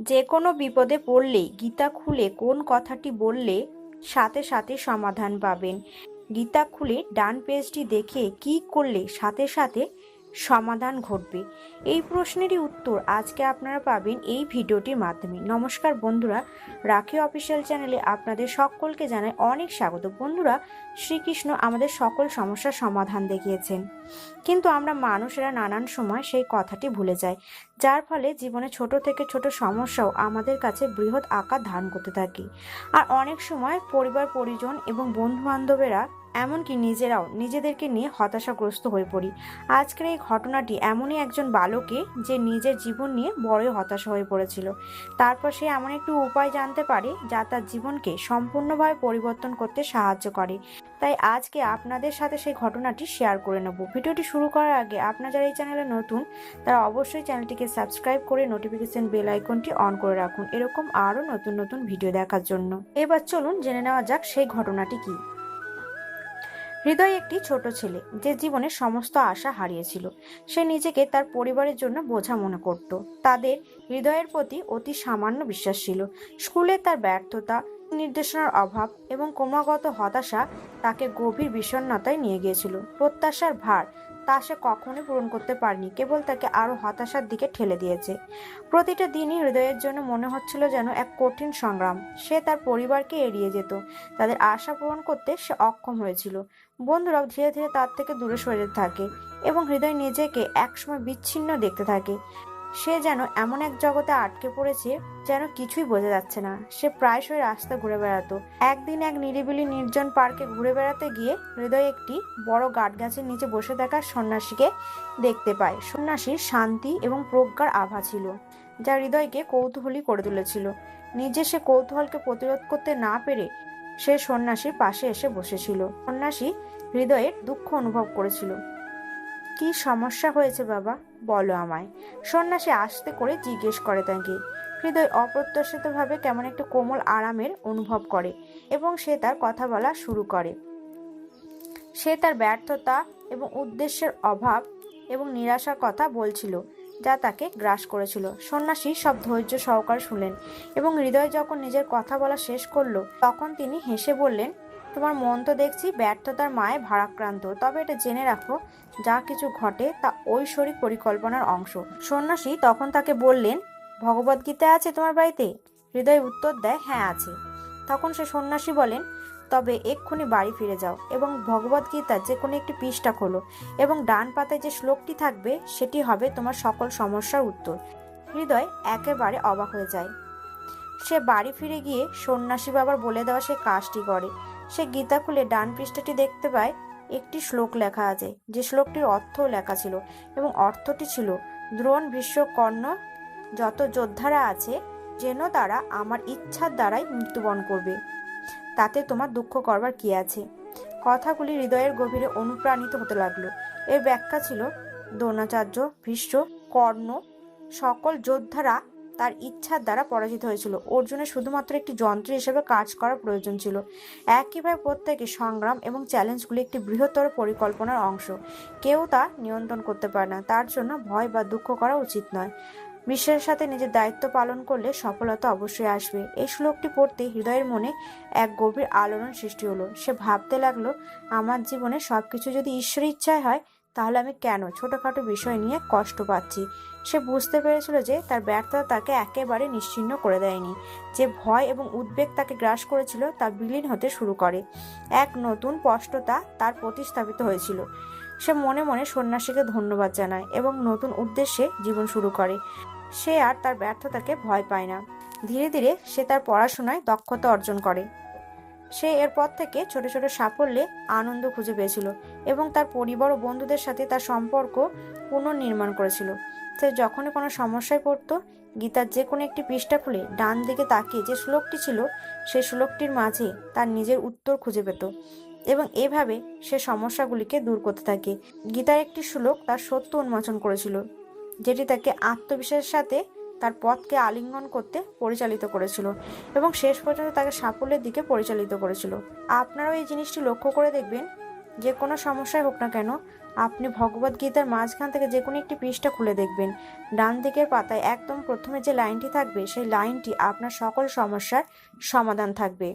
যে কোনো বিপদে পড়লে গীতা খুলে কোন কথাটি বললে সাথে সাথে সমাধান পাবেন। গীতা খুলে ডান পেজটি দেখে কি করলে সাথে সাথে সমাধান ঘটবে? এই প্রশ্নেরই উত্তর আজকে আপনারা পাবেন এই ভিডিওটির মাধ্যমে। নমস্কার বন্ধুরা, রাখি অফিসিয়াল চ্যানেলে আপনাদের সকলকে জানায় অনেক স্বাগত। বন্ধুরা, শ্রীকৃষ্ণ আমাদের সকল সমস্যার সমাধান দেখিয়েছেন। কিন্তু আমরা মানুষেরা নানান সময় সেই কথাটি ভুলে যাই, যার ফলে জীবনে ছোট থেকে ছোট সমস্যাও আমাদের কাছে বৃহৎ আকার ধারণ করতে থাকে। আর অনেক সময় পরিবার, পরিজন এবং বন্ধু বান্ধবেরা এমনকি নিজেরাও নিজেদেরকে নিয়ে হতাশাগ্রস্ত হয়ে পড়ি। আজকের এই ঘটনাটি এমনই একজন বালকে যে নিজের জীবন নিয়ে বড়ই হতাশা হয়ে পড়েছিল। তারপর সে এমন একটি উপায় জানতে পারে যা তার জীবনকে সম্পূর্ণভাবে পরিবর্তন করতে সাহায্য করে। তাই আজকে আপনাদের সাথে সেই ঘটনাটি শেয়ার করে নেব। ভিডিওটি শুরু করার আগে আপনারা যারা এই চ্যানেলে নতুন, তারা অবশ্যই চ্যানেলটিকে সাবস্ক্রাইব করে নোটিফিকেশন বেল আইকনটি অন করে রাখুন। এরকম আরও নতুন নতুন ভিডিও দেখার জন্য। এবার চলুন জেনে নেওয়া যাক সেই ঘটনাটি কি। হৃদয় একটি ছোট ছেলে যে জীবনের সমস্ত আশা হারিয়েছিল। সে নিজেকে তার পরিবারের জন্য বোঝা মনে করত। তাদের হৃদয়ের প্রতি অতি সামান্য বিশ্বাস ছিল। স্কুলে তার ব্যর্থতা, নির্দেশনার অভাব এবং ক্রমাগত হতাশা তাকে গভীর বিষণ্ণতায় নিয়ে গিয়েছিল। প্রত্যাশার ভার তা সে কখনোই পূরণ করতে পারেনি, কেবল তাকে আরও হতাশার দিকে ঠেলে দিয়েছে। প্রতিটা দিনই হৃদয়ের জন্য মনে হচ্ছিল যেন এক কঠিন সংগ্রাম। সে তার পরিবারকে এড়িয়ে যেত, তাদের আশা পূরণ করতে সে অক্ষম হয়েছিল। বন্ধুরাও ধীরে ধীরে তার থেকে দূরে সরে যেতে থাকে এবং হৃদয় নিজেকে একসময় বিচ্ছিন্ন দেখতে থাকে। সে যেন এমন এক জগতে আটকে পড়েছে যেন কিছুই বোঝা যাচ্ছে না। সে প্রায়শই রাস্তা ঘুরে বেড়াতো। একদিন এক নিরিবিলি নির্জন পার্কে ঘুরে বেড়াতে গিয়ে হৃদয় একটি বড় গাছ গাছের নিচে বসে থাকা সন্ন্যাসীকে দেখতে পায়। সন্ন্যাসীর শান্তি এবং প্রজ্ঞার আভা ছিল, যা হৃদয়কে কৌতূহলী করে তুলেছিল। নিজে সে কৌতূহলকে প্রতিরোধ করতে না পেরে সে সন্ন্যাসীর পাশে এসে বসেছিল। সন্ন্যাসী হৃদয়ের দুঃখ অনুভব করেছিল। কি সমস্যা হয়েছে বাবা? বলো আমায়। সন্ন্যাসী আসতে করে জিজ্ঞেস করে তাকে। হৃদয় অপ্রত্যাশিতভাবে কেমন একটু কোমল আরামের অনুভব করে এবং সে তার কথা বলা শুরু করে। সে তার ব্যর্থতা এবং উদ্দেশ্যের অভাব এবং নিরাশার কথা বলছিল, যা তাকে গ্রাস করেছিল। সন্ন্যাসী সব ধৈর্য সহকারে শুনলেন এবং হৃদয় যখন নিজের কথা বলা শেষ করল, তখন তিনি হেসে বললেন তোমার মন তো দেখছি ব্যর্থতার মায়ে ভারাক্রান্ত। তবে এটা জেনে রাখো, যা কিছু ঘটে তা ঐশ্বরিক পরিকল্পনার অংশ। সন্ন্যাসী তখন তাকে বললেন ভগবদ্গীতা আছে তোমার বাড়িতে? হৃদয় উত্তর দেয় হ্যাঁ আছে। তখন সে সন্ন্যাসী বলেন, তবে এক্ষুনি বাড়ি ফিরে যাও এবং ভগবদ্গীতার যে কোনো একটি পৃষ্ঠা খোলো এবং ডান পাতায় যে শ্লোকটি থাকবে সেটি হবে তোমার সকল সমস্যার উত্তর। হৃদয় একেবারে অবাক হয়ে যায়। সে বাড়ি ফিরে গিয়ে সন্ন্যাসী বাবার বলে দেওয়া সে কাজটি করে। সে গীতা খুলে ডান পৃষ্ঠাটি দেখতে পায়, একটি শ্লোক লেখা আছে, যে শ্লোকটির অর্থও লেখা ছিল এবং অর্থটি ছিল, দ্রোণ ভীষ্ম কর্ণ যত যোদ্ধারা আছে, যেন তারা আমার ইচ্ছার দ্বারাই মৃত্যুবরণ করবে। তাতে তোমার দুঃখ করবার কি আছে? কথাগুলি হৃদয়ের গভীরে অনুপ্রাণিত হতে লাগল। এর ব্যাখ্যা ছিল, দ্রোণাচার্য ভীষ্ম কর্ণ সকল যোদ্ধারা তার ইচ্ছার দ্বারা পরাজিত হয়েছিল। অর্জুনের শুধুমাত্র একটি যন্ত্র হিসেবে কাজ করার প্রয়োজন ছিল। একইভাবে প্রত্যেকে সংগ্রাম এবং চ্যালেঞ্জগুলি একটি বৃহত্তর পরিকল্পনার অংশ। কেউ তা নিয়ন্ত্রণ করতে পারে না। তার জন্য ভয় বা দুঃখ করা উচিত নয়। বিশ্বের সাথে নিজের দায়িত্ব পালন করলে সফলতা অবশ্যই আসবে। এই শ্লোকটি পড়তে হৃদয়ের মনে এক গভীর আলোড়ন সৃষ্টি হলো। সে ভাবতে লাগল, আমার জীবনে সবকিছু যদি ঈশ্বরের ইচ্ছায় হয় তাহলে আমি কেন ছোটোখাটো বিষয় নিয়ে কষ্ট পাচ্ছি? সে বুঝতে পেরেছিল যে তার ব্যর্থতা তাকে একেবারে নিশ্চিহ্ন করে দেয়নি। যে ভয় এবং উদ্বেগ তাকে গ্রাস করেছিল তা বিলীন হতে শুরু করে। এক নতুন স্পষ্টতা তার প্রতিস্থাপিত হয়েছিল। সে মনে মনে সন্ন্যাসীকে ধন্যবাদ জানায় এবং নতুন উদ্দেশ্যে জীবন শুরু করে। সে আর তার ব্যর্থতাকে ভয় পায় না। ধীরে ধীরে সে তার পড়াশোনায় দক্ষতা অর্জন করে। সে এরপর থেকে ছোট ছোট সাফল্যে আনন্দ খুঁজে পেয়েছিল এবং তার পরিবার ও বন্ধুদের সাথে তার সম্পর্ক পুনর্নির্মাণ করেছিল। সে যখনই কোনো সমস্যায় পড়তো গীতার যে কোনো একটি পৃষ্ঠা খুলে ডান দিকে তাকিয়ে যে শ্লোকটি ছিল, সেই শ্লোকটির মাঝে তার নিজের উত্তর খুঁজে পেত এবং এভাবে সে সমস্যাগুলিকে দূর করতে থাকে। গীতার একটি শ্লোক তার সত্য উন্মোচন করেছিল, যেটি তাকে আত্মবিশ্বাসের সাথে তার পথকে আলিঙ্গন করতে পরিচালিত করেছিল এবং শেষ পর্যন্ত তাকে সাফল্যের দিকে পরিচালিত করেছিল। আপনারাও এই জিনিসটি লক্ষ্য করে দেখবেন, যে কোনো সমস্যায় হোক না কেন, আপনি ভগবদ গীতার মাঝখান থেকে যে কোনো একটি পৃষ্ঠা খুলে দেখবেন। ডান দিকের পাতায় একদম প্রথমে যে লাইনটি থাকবে, সেই লাইনটি আপনার সকল সমস্যার সমাধান থাকবে।